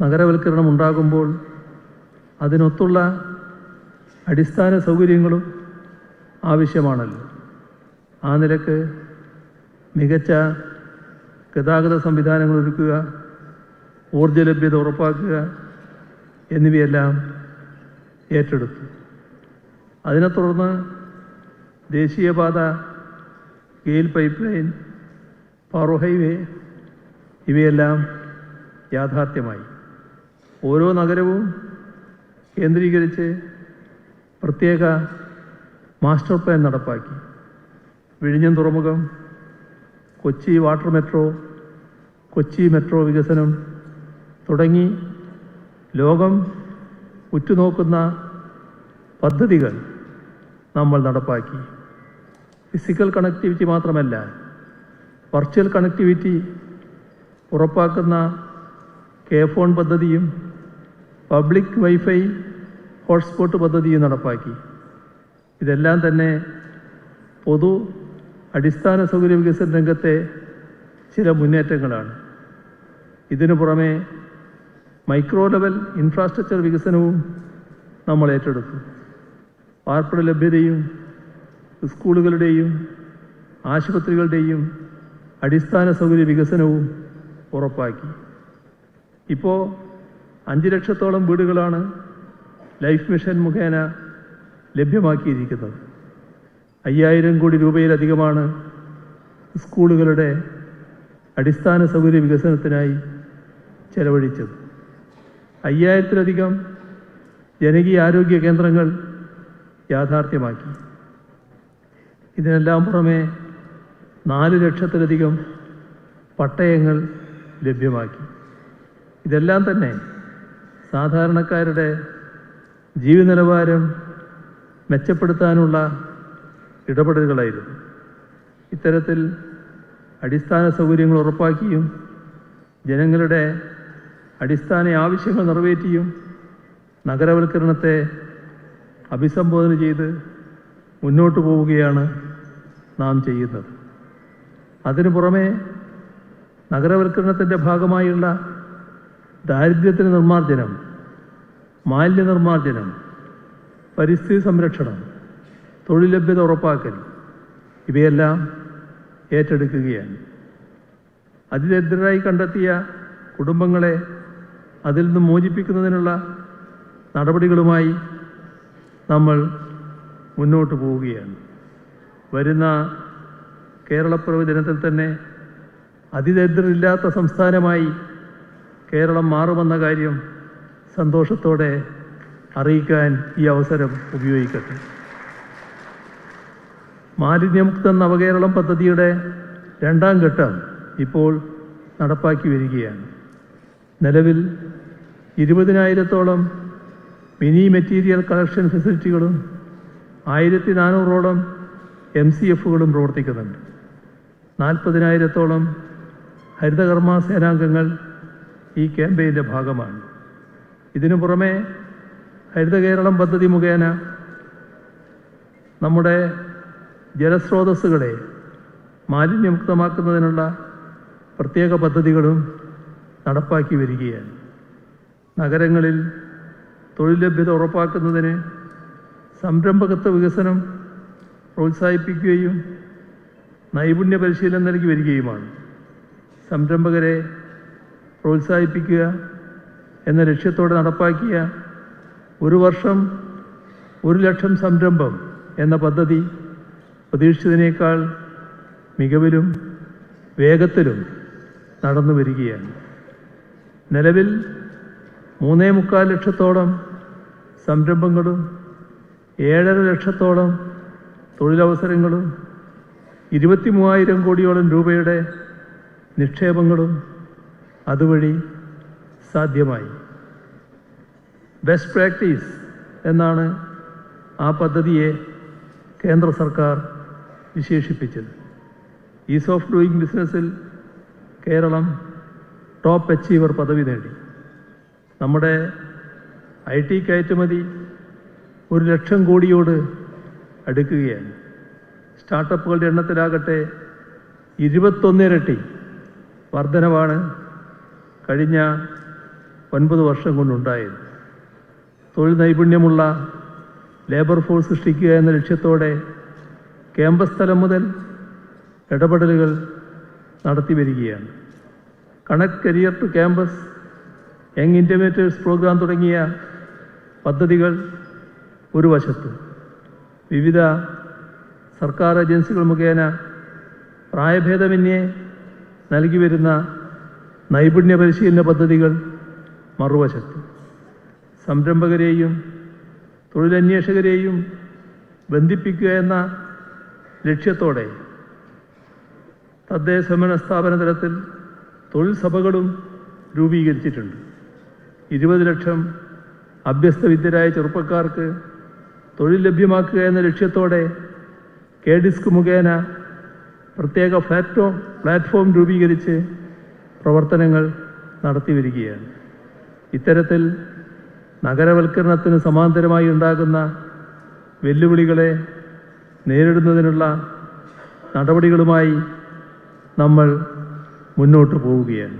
നഗരവൽക്കരണം ഉണ്ടാകുമ്പോൾ അതിനൊത്തുള്ള അടിസ്ഥാന സൗകര്യങ്ങളും ആവശ്യമാണല്ലോ. ആ നിലയ്ക്ക് മികച്ച ഗതാഗത സംവിധാനങ്ങൾ ഒരുക്കുക ഊർജ ലഭ്യത ഉറപ്പാക്കുക എന്നിവയെല്ലാം ഏറ്റെടുത്തു. അതിനെ തുടർന്ന് ദേശീയപാത ഗെയിൽ പൈപ്പ് ലൈൻ പാറോ ഹൈവേ ഇവയെല്ലാം യാഥാർത്ഥ്യമായി. ഓരോ നഗരവും കേന്ദ്രീകരിച്ച് പ്രത്യേക മാസ്റ്റർ പ്ലാൻ നടപ്പാക്കി. വിഴിഞ്ഞം തുറമുഖം Kochi water metro Kochi metro വികസനം തുടങ്ങി ലോകം ഉറ്റുനോക്കുന്ന പദ്ധതികൾ നമ്മൾ നടപ്പാക്കി. ഫിസിക്കൽ കണക്ടിവിറ്റി മാത്രമല്ല വെർച്വൽ കണക്ടിവിറ്റി ഉറപ്പാക്കുന്ന കെ ഫോൺ പദ്ധതിയും പബ്ലിക് വൈഫൈ ഹോട്ട്സ്പോട്ട് പദ്ധതി നടപ്പാക്കി. ഇതെല്ലാം തന്നെ പൊതു അടിസ്ഥാന സൗകര്യ വികസന രംഗത്തെ ചില മുന്നേറ്റങ്ങളാണ്. ഇതിനു പുറമെ മൈക്രോ ലെവൽ ഇൻഫ്രാസ്ട്രക്ചർ വികസനവും നമ്മൾ ഏറ്റെടുത്തു. പാർപ്പിട ലഭ്യതയും സ്കൂളുകളുടെയും ആശുപത്രികളുടെയും അടിസ്ഥാന സൗകര്യ വികസനവും ഉറപ്പാക്കി. ഇപ്പോൾ അഞ്ച് ലക്ഷത്തോളം വീടുകളാണ് ലൈഫ് മിഷൻ മുഖേന ലഭ്യമാക്കിയിരിക്കുന്നത്. അയ്യായിരം കോടി രൂപയിലധികമാണ് സ്കൂളുകളുടെ അടിസ്ഥാന സൗകര്യ വികസനത്തിനായി ചെലവഴിച്ചത്. അയ്യായിരത്തിലധികം ജനകീയ ആരോഗ്യ കേന്ദ്രങ്ങൾ യാഥാർത്ഥ്യമാക്കി. ഇതിനെല്ലാം പുറമെ നാല് ലക്ഷത്തിലധികം പട്ടയങ്ങൾ ലഭ്യമാക്കി. ഇതെല്ലാം തന്നെ സാധാരണക്കാരുടെ ജീവിത നിലവാരം മെച്ചപ്പെടുത്താനുള്ള ഇടപെടലുകളായിരുന്നു. ഇത്തരത്തിൽ അടിസ്ഥാന സൗകര്യങ്ങൾ ഉറപ്പാക്കിയും ജനങ്ങളുടെ അടിസ്ഥാന ആവശ്യങ്ങൾ നിറവേറ്റിയും നഗരവൽക്കരണത്തെ അഭിസംബോധന ചെയ്ത് മുന്നോട്ട് പോവുകയാണ് നാം ചെയ്യുന്നത്. അതിനു പുറമെ നഗരവൽക്കരണത്തിന്റെ ഭാഗമായുള്ള ദാരിദ്ര്യത്തിന് നിർമ്മാർജനം മാലിന്യ നിർമ്മാർജനം പരിസ്ഥിതി സംരക്ഷണം തൊഴിൽ ലഭ്യത ഉറപ്പാക്കൽ ഇവയെല്ലാം ഏറ്റെടുക്കുകയാണ്. അതിദരിദ്രരായി കണ്ടെത്തിയ കുടുംബങ്ങളെ അതിൽ നിന്ന് മോചിപ്പിക്കുന്നതിനുള്ള നടപടികളുമായി നമ്മൾ മുന്നോട്ട് പോവുകയാണ്. വരുന്ന കേരളപ്പിറവ് ദിനത്തിൽ തന്നെ അതിദരിദ്രരില്ലാത്ത സംസ്ഥാനമായി കേരളം മാറുമെന്ന കാര്യം സന്തോഷത്തോടെ അറിയിക്കാൻ ഈ അവസരം ഉപയോഗിക്കട്ടെ. മാലിന്യമുക്ത നവകേരളം പദ്ധതിയുടെ രണ്ടാം ഘട്ടം ഇപ്പോൾ നടപ്പാക്കി വരികയാണ്. നിലവിൽ ഇരുപതിനായിരത്തോളം മിനി മെറ്റീരിയൽ കളക്ഷൻ ഫെസിലിറ്റികളും ആയിരത്തി നാനൂറോളം എം സി എഫുകളും പ്രവർത്തിക്കുന്നുണ്ട്. നാൽപ്പതിനായിരത്തോളം ഹരിതകർമ്മ സേനാംഗങ്ങൾ ഈ ക്യാമ്പയിന്റെ ഭാഗമാണ്. ഇതിനു പുറമെ ഹരിത കേരളം പദ്ധതി മുഖേന നമ്മുടെ ജലസ്രോതസ്സുകളെ മാലിന്യമുക്തമാക്കുന്നതിനുള്ള പ്രത്യേക പദ്ധതികളും നടപ്പാക്കി വരികയാണ്. നഗരങ്ങളിൽ തൊഴിൽ ലഭ്യത ഉറപ്പാക്കുന്നതിന് സംരംഭകത്വ വികസനം പ്രോത്സാഹിപ്പിക്കുകയും നൈപുണ്യ പരിശീലനം നൽകി വരികയുമാണ്. സംരംഭകരെ പ്രോത്സാഹിപ്പിക്കുക എന്ന ലക്ഷ്യത്തോടെ നടപ്പാക്കിയ ഒരു വർഷം ഒരു ലക്ഷം സംരംഭം എന്ന പദ്ധതി പ്രതീക്ഷിച്ചതിനേക്കാൾ മികവിലും വേഗത്തിലും നടന്നു വരികയാണ്. നിലവിൽ മൂന്നേ മുക്കാൽ ലക്ഷത്തോളം സംരംഭങ്ങളും ഏഴര ലക്ഷത്തോളം തൊഴിലവസരങ്ങളും ഇരുപത്തി മൂവായിരം കോടിയോളം രൂപയുടെ നിക്ഷേപങ്ങളും അതുവഴി സാധ്യമായി. ബെസ്റ്റ് പ്രാക്ടീസ് എന്നാണ് ആ പദ്ധതിയെ കേന്ദ്ര സർക്കാർ വിശേഷിപ്പിച്ചത്. ഈസ് ഓഫ് ഡൂയിങ് ബിസിനസ്സിൽ കേരളം ടോപ്പ് അച്ചീവർ പദവി നേടി. നമ്മുടെ ഐ ടി കയറ്റുമതി ഒരു ലക്ഷം കോടിയോട് അടുക്കുകയാണ്. സ്റ്റാർട്ടപ്പുകളുടെ എണ്ണത്തിലാകട്ടെ ഇരുപത്തൊന്നിരട്ടി വർധനവാണ് കഴിഞ്ഞ ഒൻപത് വർഷം കൊണ്ടുണ്ടായത്. തൊഴിൽ നൈപുണ്യമുള്ള ലേബർ ഫോഴ്സ് സൃഷ്ടിക്കുക എന്ന ലക്ഷ്യത്തോടെ ക്യാമ്പസ് തലം മുതൽ ഇടപെടലുകൾ നടത്തി വരികയാണ്. Connect career to campus young intermediates programme തുടങ്ങിയ പദ്ധതികൾ ഒരു വശത്ത്. വിവിധ സർക്കാർ ഏജൻസികൾ മുഖേന പ്രായഭേദമന്യേ നൽകി വരുന്ന നൈപുണ്യ പരിശീലന പദ്ധതികൾ മറുവശത്ത്. സംരംഭകരെയും തൊഴിലന്വേഷകരെയും ബന്ധിപ്പിക്കുക എന്ന ലക്ഷ്യത്തോടെ തദ്ദേശ സ്വയംഭരണ സ്ഥാപന തലത്തിൽ തൊഴിൽ സഭകളും രൂപീകരിച്ചിട്ടുണ്ട്. ഇരുപത് ലക്ഷം അഭ്യസ്തവിദ്യരായ ചെറുപ്പക്കാർക്ക് തൊഴിൽ ലഭ്യമാക്കുക എന്ന ലക്ഷ്യത്തോടെ കെ ഡിസ്ക് മുഖേന പ്രത്യേക പ്ലാറ്റ്ഫോം പ്ലാറ്റ്ഫോം രൂപീകരിച്ച് പ്രവർത്തനങ്ങൾ നടത്തി വരികയാണ് ഇത്തരത്തിൽ നഗരവൽക്കരണത്തിന് സമാന്തരമായി ഉണ്ടാകുന്ന വെല്ലുവിളികളെ നേരിടുന്നതിനുള്ള നടപടികളുമായി നമ്മൾ മുന്നോട്ട് പോവുകയാണ്.